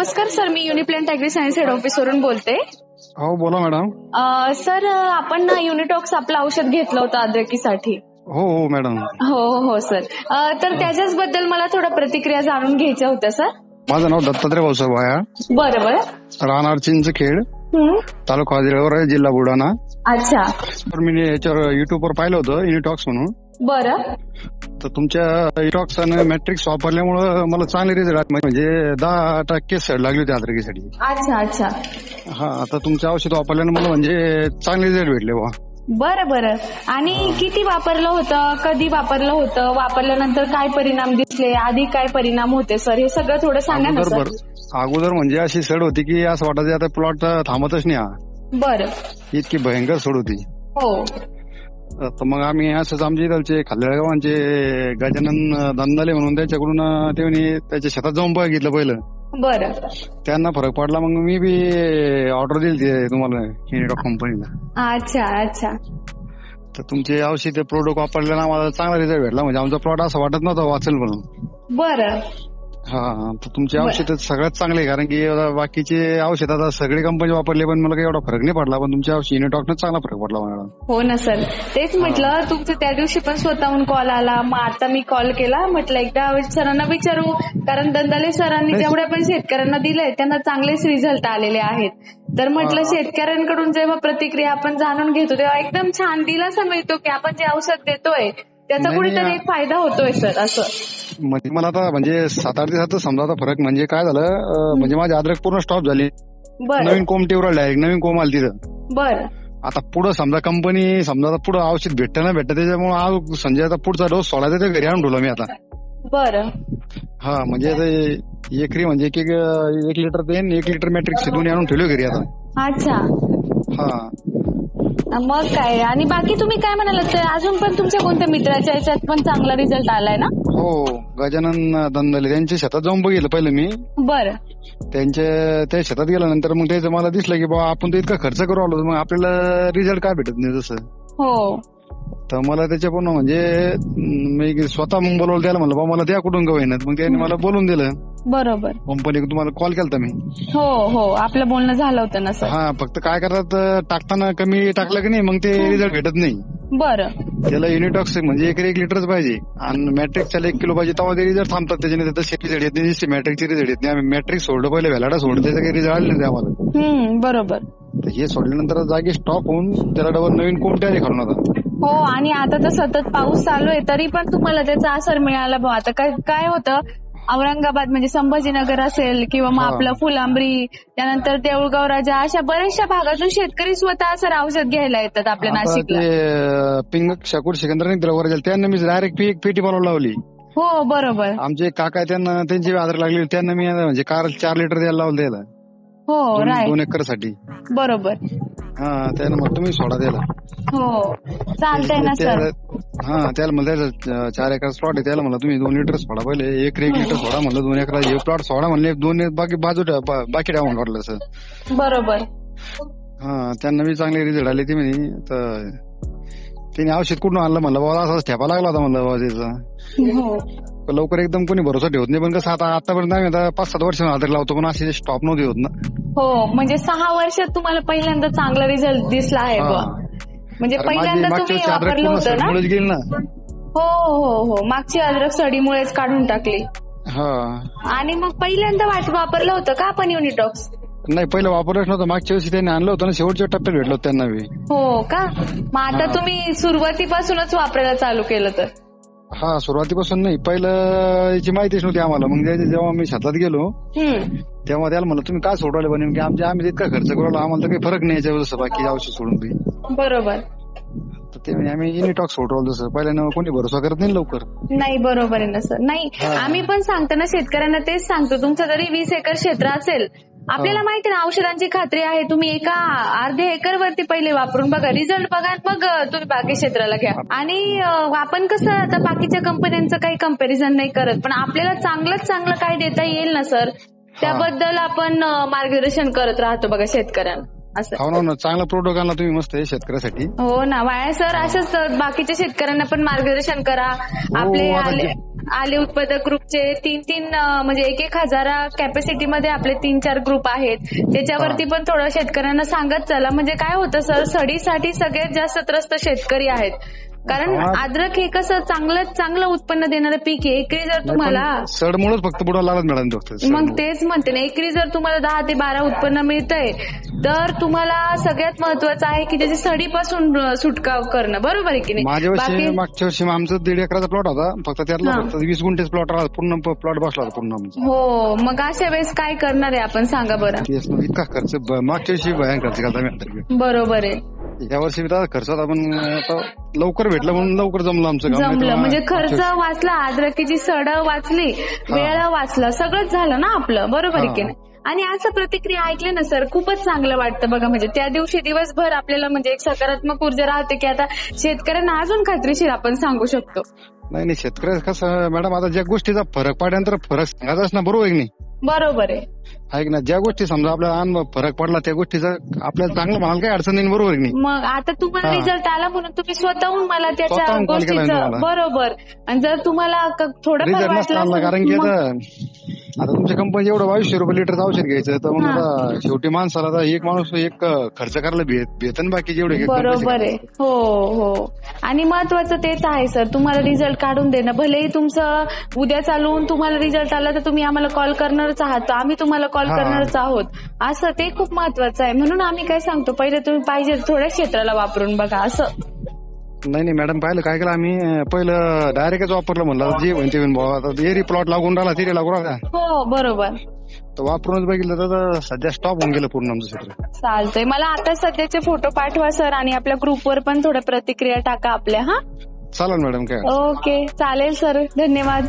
नमस्कार सर. मी Uniplan agri science head office वरून बोलते. हो बोला मॅडम. सर आपण ना युनिटॉक्स आपलं औषध घेतलं होतं अद्रकीसाठी हो हो मॅडम. हो हो हो सर. अ, तर त्याच्याच बद्दल मला थोडं प्रतिक्रिया जाणून घ्यायच्या होत्या सर. माझं नाव दत्तात्रय भाऊसाहेब आहे बरं बरं. राहणार हं. तालुका आहे जिल्हा बुलढाणा. अच्छा. तर मी याच्यावर युट्यूबवर पाहिलं होतं युनिटॉक्स म्हणून. बरं. तर तुमच्या युनिटॉक्स आणि मॅट्रिक्स वापरल्यामुळं मला चांगले रिझल्ट म्हणजे दहा टक्के सड लागली होती आद्रकीसाठी अच्छा अच्छा. हा आता तुमचे औषध वापरल्यानं मला म्हणजे चांगले रिझल्ट भेटले बा बरं बरं. आणि किती वापरलं होतं? कधी वापरलं होतं? वापरल्यानंतर काय परिणाम दिसले? आधी काय परिणाम होते सर? हे सगळं थोडं सांगा ना अगोदर सर. बर अगोदर म्हणजे अशी सड होती की असं वाटायचं आता प्लॉट थांबतच नाही हा. बरं. इतकी भयंकर सड होती. हो. तर मग आम्ही असंच आमच्या इथलचे खाल्लेगावांचे गजानन दंदाले म्हणून त्यांच्याकडून अं, ते म्हणे त्याच्या शेतात जाऊन बघितलं पहिलं. बरं. त्यांना फरक पडला मग मी बी ऑर्डर दिली तुम्हाला हिनिडॉक कंपनीला अच्छा अच्छा. तर तुमचे औषध प्रोडक्ट वापरल्यानं आम्हाला चांगला रिझल्ट भेटला म्हणजे आमचा प्लॉट असं वाटत नव्हता वाचेल म्हणून. बरं. हा तर तुमचे औषध सगळ्यात चांगले आहे, कारण की बाकीचे औषध आता सगळे कंपनी वापरले पण मला काही एवढा फरक नाही पडला. पण तुमच्या औषध युनिटॉकनं चांगला फरक पडला मला. हो ना सर. तेच म्हटलं तुमचं त्या दिवशी पण स्वतःहून कॉल आला. मग आता मी कॉल केला. म्हटलं एकदा सरांना विचारू. कारण दंदाले सरांनी. जेवढ्या पण शेतकऱ्यांना दिले त्यांना चांगलेच रिझल्ट आलेले आहेत. तर म्हटलं. शेतकऱ्यांकडून जेव्हा प्रतिक्रिया आपण जाणून घेतो तेव्हा एकदम छान दिलासा मिळतो की आपण जे औषध देतोय त्याचा कुठेतरी. एक फायदा होतोय सर असं. म्हणजे मला आता म्हणजे सात आठ दिवसात समजा आता फरक म्हणजे काय झालं म्हणजे माझी अद्रक पूर्ण स्टॉप झाली. नवीन कोंब टेवरा डायरेक्ट नवीन कोंब आली तिथं. बरं. आता पुढं समजा कंपनी समजा आता पुढं औषध भेटतं ना भेटतं त्याच्यामुळे आज संजय आता पुढचा डोस ते घरी आणून ठेवला मी आता. बरं. हा म्हणजे एकरी म्हणजे एक एक लिटर देईन एक लिटर मॅट्रिक्स दोन्ही आणून ठेवले घरी आता. अच्छा. हा. मग काय? आणि बाकी तुम्ही काय म्हणालात अजून पण तुमच्या कोणत्या मित्राच्या याच्यात पण चांगला रिझल्ट आलाय ना? हो गजानन दंदले. त्यांच्या शेतात जाऊन बघितलं पहिलं मी. बरं. त्यांच्या त्या शेतात गेल्यानंतर मग त्याचं मला दिसलं की बाबा आपण तर इतका खर्च करू आलो मग आपल्याला रिझल्ट काय भेटत नाही जसं हो. तर मला त्याच्या पण म्हणजे मी स्वतः मग बोलवलं त्याला म्हणलं बाबा मला द्या कुठून का होईनात मग त्याने मला बोलून दिलं. बरोबर. कंपनी तुम्हाला कॉल केलता मी. हो हो. आपलं बोलणं झालं होतं ना सर. हा फक्त काय करतात टाकताना कमी टाकलं की नाही मग ते रिझल्ट भेटत नाही. बरं. त्याला युनिटॉक्स म्हणजे एक एक लिटरच पाहिजे. आणि मॅट्रिकच्या एक किलो पाहिजे तेव्हा ते रिझल्ट थांबतात. त्याच्याने त्याचं रिझल्ट येत नाही मॅट्रिकचे रिझल्ट येत नाही. आम्ही मॅट्रिक सोडलं पहिले व्हॅलाडा सोडलं त्याचा काही रिझल्ट आले नाही आम्हाला. बरोबर. हे सोडल्यानंतर जागी स्टॉप होऊन त्याला डबल नवीन कोणत्या खाऊन आता. हो आणि आता तर सतत पाऊस चालू आहे तरी पण तुम्हाला त्याचा असर मिळाला बा आता काय काय होतं? औरंगाबाद म्हणजे संभाजीनगर असेल किंवा मग. आपलं फुलांबरी त्यानंतर देऊळगाव राजा अशा बऱ्याचशा भागातून शेतकरी स्वतः सर औषध घ्यायला येतात आपल्या आता नाशिकला. ते अं, पिंग शकूर सिकंदर द्रवर झाले त्यांना मी डायरेक्ट पेटी बनवून लावली. हो बरोबर. आमचे काका आहे, त्यांना त्यांची आधार लागली त्यांना मी म्हणजे कार चार लिटर द्यायला लावलं त्याला. हो दोन- राईट दोन एकरसाठी बरोबर. हा त्याला मग तुम्ही सोडा द्यायला. हो चालतंय ना सर त्याला- हा त्याला म्हणलं चार एकर प्लॉट आहे त्याला म्हणलं तुम्ही दोन लिटर सोडा पहिले. एक एक लिटर सोडा म्हणलं दोन एकर हे प्लॉट सोडा म्हणले दोन एक बाकी बाजू बाकी ठेवा वाटलं सर बरोबर. हा त्यांना मी चांगले रिझल्ट आले ते म्हणे तर त्याने औषध कुठून आणलं म्हणलं बाबा असाच ठेपा लागला होता म्हणलं बाबा त्याचा. हो. लवकर एकदम कोणी भरोसा ठेवत नाही पण कसं आता आतापर्यंत आम्ही आता पाच सात वर्ष हातात लावतो पण असे स्टॉप नव्हते होत ना. हो म्हणजे सहा वर्षात तुम्हाला पहिल्यांदा चांगला रिझल्ट दिसला आहे. हा. म्हणजे पहिल्यांदा तुम्ही वापरलं होतं ना? हो हो हो. मागची अद्रक सडीमुळेच काढून टाकली. आणि मग पहिल्यांदा वाट वापरलं होतं का आपण युनिटॉक्स नाही पहिलं वापरलंच नव्हतं. मागच्या वर्षी त्यांनी आणलं होतं ना शेवटच्या टप्प्यात भेटलं त्यांना हो का? मग आता. तुम्ही सुरुवातीपासूनच वापरायला चालू केलं तर. हा सुरुवातीपासून नाही. पहिलं याची माहितीच नव्हती आम्हाला. मग जेव्हा मी शेतात गेलो तेव्हा त्याला म्हणलं तुम्ही काय सोडवले की आमच्या आम्ही इतका खर्च करू आम्हाला तर काही फरक नाही याच्यावर जसं बाकी औषध सोडून बी बरोबर. ते आम्ही युनिटॉक सोडवलं जसं पहिल्यानं कोणी भरोसा करत नाही लवकर. नाही बरोबर आहे ना सर. नाही. आम्ही पण सांगतो ना शेतकऱ्यांना तेच सांगतो. तुमचं जरी वीस एकर क्षेत्र असेल आपल्याला माहिती ना औषधांची खात्री आहे. तुम्ही एका अर्ध्या एकर वरती पहिले वापरून बघा. रिझल्ट बघा मग तुम्ही बाकी क्षेत्राला घ्या. आणि आपण कसं आता बाकीच्या कंपन्यांचं काही कंपॅरिझन नाही करत. पण आपल्याला चांगलंच चांगलं काय देता येईल ना सर त्याबद्दल आपण मार्गदर्शन करत राहतो बघा शेतकऱ्यांना. असं. हो ना, ना. चांगला प्रोडक्ट आणला तुम्ही मस्त आहे शेतकऱ्यासाठी. हो ना वाया सर असंच बाकीच्या शेतकऱ्यांना पण मार्गदर्शन करा. आपले हो, आता आले उत्पादक ग्रुपचे तीन तीन म्हणजे एक एक हजारा कॅपॅसिटी मध्ये आपले तीन चार ग्रुप आहेत. त्याच्यावरती पण थोडं शेतकऱ्यांना सांगत चला. म्हणजे काय होतं सर सडीसाठी सगळ्यात जास्त त्रस्त शेतकरी आहेत. कारण. अद्रक हे कसं चांगलं चांगलं उत्पन्न देणारं पीक आहे. एकरी जर तुम्हाला सडमुळेच फक्त बुडाला लागत मॅडम फक्त मग. तेच म्हणते ना एकरी जर तुम्हाला दहा ते बारा उत्पन्न मिळतंय तर तुम्हाला सगळ्यात महत्वाचं आहे की त्याची सडीपासून अं, सुटका करणं. बरोबर आहे की नाही? माझ्या वर्षी मागच्या वर्षी आमचं दीड एकराचा प्लॉट होता. फक्त त्यातला वीस गुंठेच प्लॉट पूर्ण प्लॉट बसला होता पूर्ण हो मग अशा वेळेस काय करणार आहे आपण? सांगा बरं. इतका खर्च मागच्या वर्षी खर्च आता. बरोबर आहे. या वर्षी बी तसा लवकर भेटलं म्हणून लवकर जमलं आमचं काम. जमलं. म्हणजे खर्च वाचला अद्रकीची सड वाचली वेळ वाचला सगळंच झालं ना आपलं. बरोबर की. नाही? आणि असं प्रतिक्रिया ऐकल्या ना सर खूपच चांगलं वाटतं बघा. म्हणजे त्या दिवशी दिवसभर आपल्याला म्हणजे एक सकारात्मक ऊर्जा राहते की आता शेतकऱ्यांना अजून खात्रीशीर आपण सांगू शकतो. नाही नाही शेतकरी कसं मॅडम आता ज्या गोष्टीचा फरक पडल्यानंतर फरक सांगायचाच ना बरोबर नाही? बरोबर आहे आहे की ना ज्या गोष्टी समजा आपल्याला अनुभव फरक पडला त्या गोष्टीचा आपल्याला चांगलं म्हणाल काही अडचण नाही बरोबर की नाही मग आता तुम्हाला हा. रिझल्ट आला म्हणून तुम्ही स्वतःहून मला त्याच्या स्वतःहून call केलाय गोष्टीचं तुम्हाला. बरोबर आणि जर तुम्हाला क- थोडंफार रिझल्ट नसता वाटलं आणला कारण की असेल, मग- आता आता तुमच्या कंपनी एवढं बावीसशे रुपये लिटरचं औषध घ्यायचं तर मग. आता शेवटी माणसाला आता एक माणूस एक खर्च करायला भेट भेटन बाकी जेवढे पैसे बरोबर आहे. हो हो. आणि महत्वाचं तेच आहे सर. तुम्हाला रिझल्ट काढून देणं. भलेही तुमचं उद्या चालून तुम्हाला रिझल्ट आला तर तुम्ही आम्हाला कॉल करणारच आहात. तर आम्ही तुम्हाला कॉल हा. करणारच आहोत. असं ते खूप महत्वाचं आहे. म्हणून आम्ही काय सांगतो पहिले तुम्ही पाहिजे थोड्या क्षेत्राला वापरून बघा असं. नाही नाही मॅडम पाहिलं काय केलं आम्ही पहिलं डायरेक्टच वापरलं म्हणलं. जे म्हणते आता एरी प्लॉट लागून राहिला तिरी लागून राहिला. हो बरोबर. तर वापरूनच बघितलं तर सध्या स्टॉप होऊन गेलं पूर्ण आमचं क्षेत्र. चालतंय. मला आता सध्याचे फोटो पाठवा सर आणि आपल्या ग्रुपवर पण थोड्या प्रतिक्रिया टाका आपल्या हा? चालेल मॅडम काय ओके चालेल सर धन्यवाद.